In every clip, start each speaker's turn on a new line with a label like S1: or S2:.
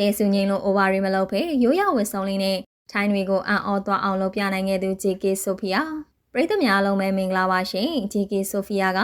S1: တဲစုငိမ့်လို့ over ရီမလုပ်ဖဲရိုးရဝတ်ဆောင်လေးနဲ့ထိုင်းတွေကိုအံ့ဩသွားအောင်လုပ်ပြနိုင်ခဲ့သူ JK ဆိုဖီယာပရိသတ်များအားလုံးပဲမင်္ဂလာပါရှင် JK ဆိုဖီယာက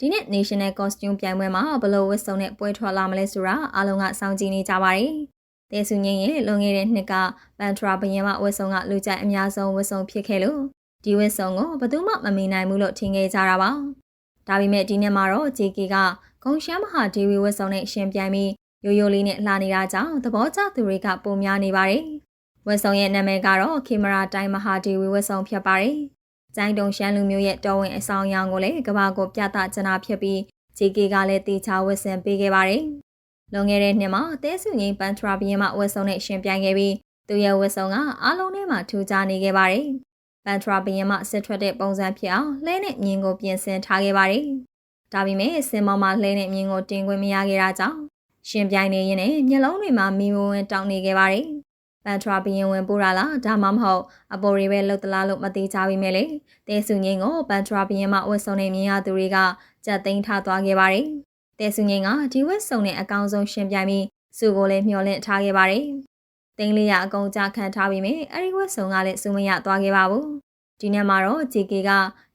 S1: ဒီနေ့ National Costume ပြိုင်ပွဲမှာဘလို့ဝတ်စုံနဲ့ပွဲထွက်လာမလဲဆိုတာအားလုံးကစောင့်ကြည့်နေကြပါတယ်။တဲစုငိမ့်ရဲ့လွန်ခဲ့တဲ့နှစ်ကပန်ထရာဘရင်မဝတ်စုံကလူကြိုက်အများဆုံးဝတ်စုံဖြစ်ခဲ့လို့ဒီဝတ်စုံကိုဘယ်သူမှမမေ့နိုင်ဘူးလို့ထင်ခဲ့ကြတာပါ။ဒါပေမဲ့ဒီနေ့မှာတော့ JK ကဂုံရှမ်းမဟာဒေဝီဝတ်စုံနဲ့ရှင်ပြိုင်ပြီး ရိုးရိုးလေးနဲ့လှနေတာကြောင့်သဘောကျသူတွေကပုံများနေပါတယ်။ဝက်ဆောင်ရဲ့နာမည်ကတော့ခေမရာတိုင်းမဟာဒေဝီဝက်ဆောင်ဖြစ်ပါတယ်။ကျိုင်းတုံရှမ်းလူမျိုးရဲ့တော်ဝင်အဆောင်ရောင်ကိုလည်းကဘာကိုပြသချနာဖြစ်ပြီး JK ကလည်းတေချာဝက်ဆင်ပေးခဲ့ပါတယ်။လွန်ခဲ့တဲ့နှစ်မှာတဲစုငိမ့်ပန်ထရာဘီယန်မှဝက်ဆောင်နဲ့ရှင်ပြိုင်ခဲ့ပြီးသူရဲ့ဝက်ဆောင်ကအားလုံးထဲမှာထူးခြားနေခဲ့ပါတယ်။ပန်ထရာဘီယန်မှစစ်ထွက်တဲ့ပုံစံဖြစ်အောင်လှဲနဲ့မြင်းကိုပြင်ဆင်ထားခဲ့ပါတယ်။ဒါပေမဲ့စင်မော်မှာလှဲနဲ့မြင်းကိုတင်ခွင့်မရခဲ့တာကြောင့် ရှင်ပြိုင်နေရင်လည်းမျက်လုံးတွေမှာမီမဝင်တောင်းနေခဲ့ပါတယ်။ပန်ထရာဘီယင်ဝင်ပို့တာလားဒါမှမဟုတ်အပေါ်တွေပဲလှုပ်သလားလို့မသိကြပါပဲလေ။တဲစုငင်းကိုပန်ထရာဘီယင်မှဝတ်စုံနဲ့မြင်ရသူတွေကကြက်သိမ်းထားသွားခဲ့ပါတယ်။တဲစုငင်းကဒီဝတ်စုံနဲ့အကောင်ဆုံးရှင်ပြိုင်ပြီးစုကိုလည်းမျှော်လင့်ထားခဲ့ပါတယ်။တင်းလေးရအကုန်ကြခံထားပြီးမြဲအဲ့ဒီဝတ်စုံကလည်းစုမရသွားခဲ့ပါဘူး။ဒီနေ့မှာတော့ JK က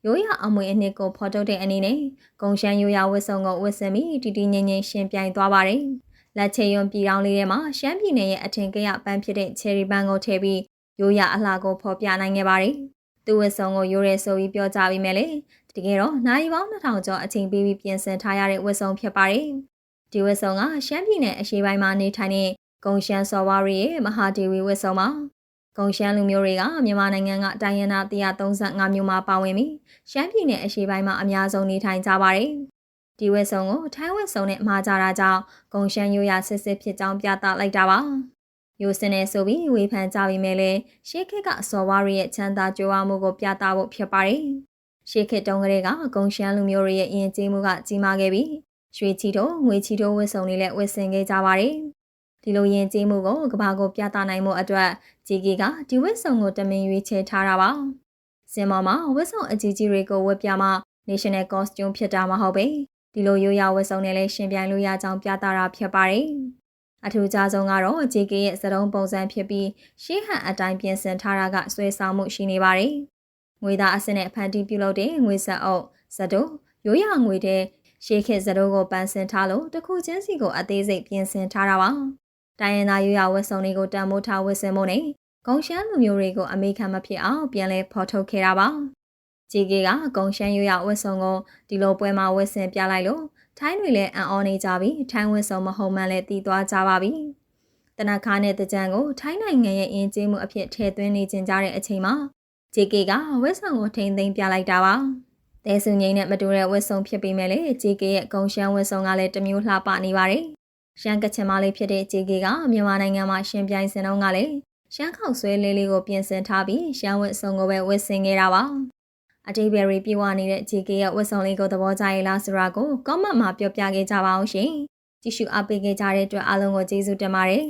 S1: ရိုးရအမွေအနှစ်ကိုဖော်ထုတ်တဲ့အနေနဲ့ဂုံရှမ်းရိုးရဝတ်စုံကိုဝတ်ဆင်ပြီးတီတီငင်းငင်းရှင်ပြိုင်သွားပါတယ်။ လက်ချေယွန်ပြည်တောင်လေးထဲမှာရှမ်းပြည်နယ်ရဲ့အထင်ကရပန်းဖြစ်တဲ့ချယ်ရီပန်းကိုထည့်ပြီးရိုးရအလှကိုဖော်ပြနိုင်ခဲ့ပါတယ်။သူ့ဝတ်စုံကိုရိုးရဲဆိုပြီးပြောကြပြီးမယ်လေ။တကယ်တော့နိုင်ပေါင်း2000ကျော်အချိန်ပေးပြီးပြင်ဆင်ထားရတဲ့ဝတ်စုံဖြစ်ပါတယ်။ဒီဝတ်စုံကရှမ်းပြည်နယ်အရှေ့ပိုင်းမှာနေထိုင်တဲ့ဂုံရှမ်းစော်ဝါရီရဲ့မဟာဒေဝီဝတ်စုံပါ။ဂုံရှမ်းလူမျိုးတွေကမြန်မာနိုင်ငံကတိုင်းရင်းသား135မျိုးမှာပါဝင်ပြီးရှမ်းပြည်နယ်အရှေ့ပိုင်းမှာအများဆုံးနေထိုင်ကြပါတယ်။ ဒီဝက်စုံကိုထိုင်းဝက်စုံနဲ့မှားကြတာကြောင့်ဂုံရှမ်းရိုးရစစ်စစ်ဖြစ်ကြောင်းပြသလိုက်တာပါ။ရိုးစင်နေဆိုပြီးဝေဖန်ကြပြီးမဲ့လေရှေးခေတ်ကစော်ဝါရီရဲ့ချမ်းသာကြွယ်ဝမှုကိုပြသဖို့ဖြစ်ပါတယ်။ရှေးခေတ်တုန်းကလေးကဂုံရှမ်းလူမျိုးတွေရဲ့အရင်ကြီးမှုကကြီးမားခဲ့ပြီးရွှေချီတို့ငွေချီတို့ဝက်စုံတွေလည်းဝက်ဆင်ခဲ့ကြပါတယ်။ဒီလိုရင်ကြီးမှုကိုကဘာကိုပြသနိုင်မှုအတွက်ဂျီကီကဒီဝက်စုံကိုတမင်ရွေးချယ်ထားတာပါ။စင်မော်မှာဝက်စုံအကြီးကြီးတွေကိုဝက်ပြမှာ National Costume ဖြစ်တာမဟုတ်ပဲ ဒီလိုရိုးရာဝတ်စုံနဲ့လည်းရှင်ပြိုင်လို့ရကြောင်းပြသတာဖြစ်ပါတယ်။အထူးခြားဆုံးကတော့ JK ရဲ့စတုံးပုံစံဖြစ်ပြီးရှေးဟန်အတိုင်းပြင်ဆင်ထားတာကဆွဲဆောင်မှုရှိနေပါတယ်။ငွေသားအစနဲ့ဖန်တီးပြုလုပ်တဲ့ငွေဆက်အုပ်ဇတုရိုးရာငွေတဲ့ရှေးခေတ်ဇတုကိုပန်းဆင်ထားလို့တခုချင်းစီကိုအသေးစိတ်ပြင်ဆင်ထားတာပါ။တိုင်းရင်းသားရိုးရာဝတ်စုံတွေကိုတန်မိုးထားဝတ်ဆင်ဖို့နဲ့ဂုံရှမ်းလူမျိုးတွေကိုအမေခံမဖြစ်အောင်ပြန်လဲဖော်ထုတ်ခဲ့တာပါ။ ဂျီကေကဂုံရှမ်းရွရဝတ်စုံကိုဒီလိုပွဲမှာဝတ်ဆင်ပြလိုက်လို့ထိုင်းတွေလည်းအံ့ဩနေကြပြီးထိုင်းဝတ်စုံမဟုတ်မှန်းလည်းတည်သွားကြပါပြီ။တနခါနဲ့တကြံကိုထိုင်းနိုင်ငံရဲ့အင်းကျေးမှုအဖြစ်ထည့်သွင်းနေကြတဲ့အချိန်မှာဂျီကေကဝတ်စုံကိုထိမ့်သိမ်းပြလိုက်တာပါ။တဲစုငိမ့်နဲ့မတူတဲ့ဝတ်စုံဖြစ်ပြီးမဲ့လေဂျီကေရဲ့ဂုံရှမ်းဝတ်စုံကလည်းတမျိုးလှပနေပါတယ်။ရှမ်းကချင်မလေးဖြစ်တဲ့ဂျီကေကမြန်မာနိုင်ငံမှာရှင်ပြိုင်စင်တော့ကလည်းရှမ်းခောက်ဆွဲလေးလေးကိုပြင်ဆင်ထားပြီးရှမ်းဝတ်စုံကိုပဲဝတ်ဆင်ခဲ့တာပါ။ အတိဘယ်ရီပြေဝနေတဲ့ JK ရဲ့ဝတ်စုံလေးကိုသဘောကျရဲ့လားဆိုတာကို comment မှာပြောပြခဲ့ကြပါအောင်ရှင်။ကြည့်ရှုအားပေးခဲ့ကြတဲ့အတွက်အားလုံးကိုကျေးဇူးတင်ပါတယ်။